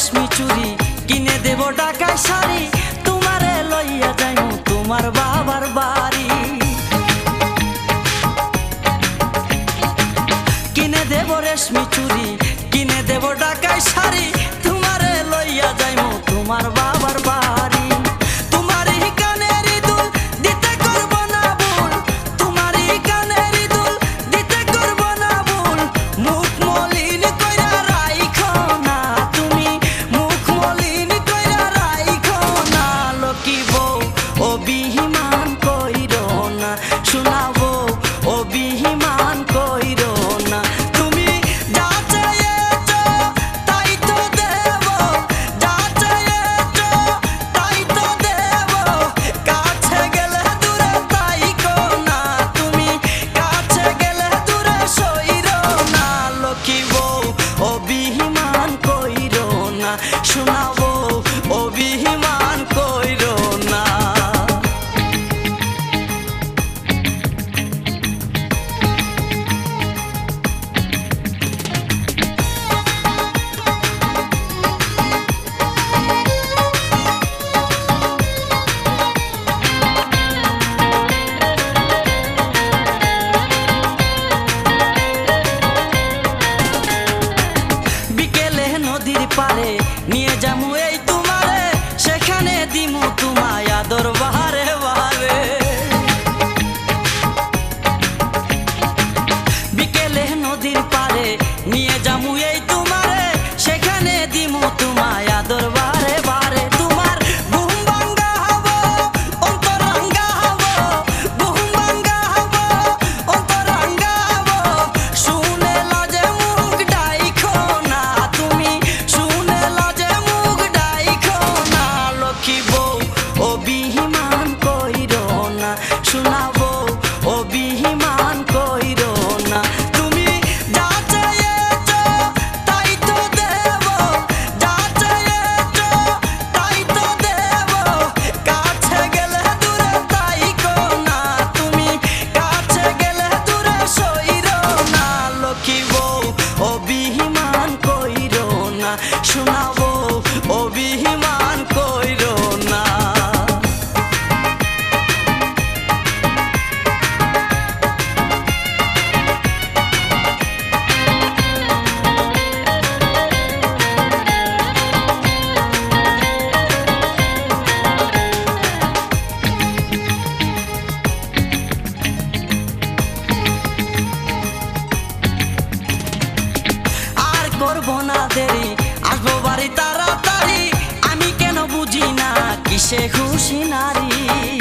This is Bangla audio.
রেশমি চুরি কিনে দেব টাকায় শাড়ি। তোমারে লইয়া যাইমু তোমার বা তোমারে সেখানে দিমু তোমায় আদর বাহা keep বাড়ি আসব বাড়ি তাড়াতাড়ি। আমি কেন বুঝি না কিসে খুশি নারী?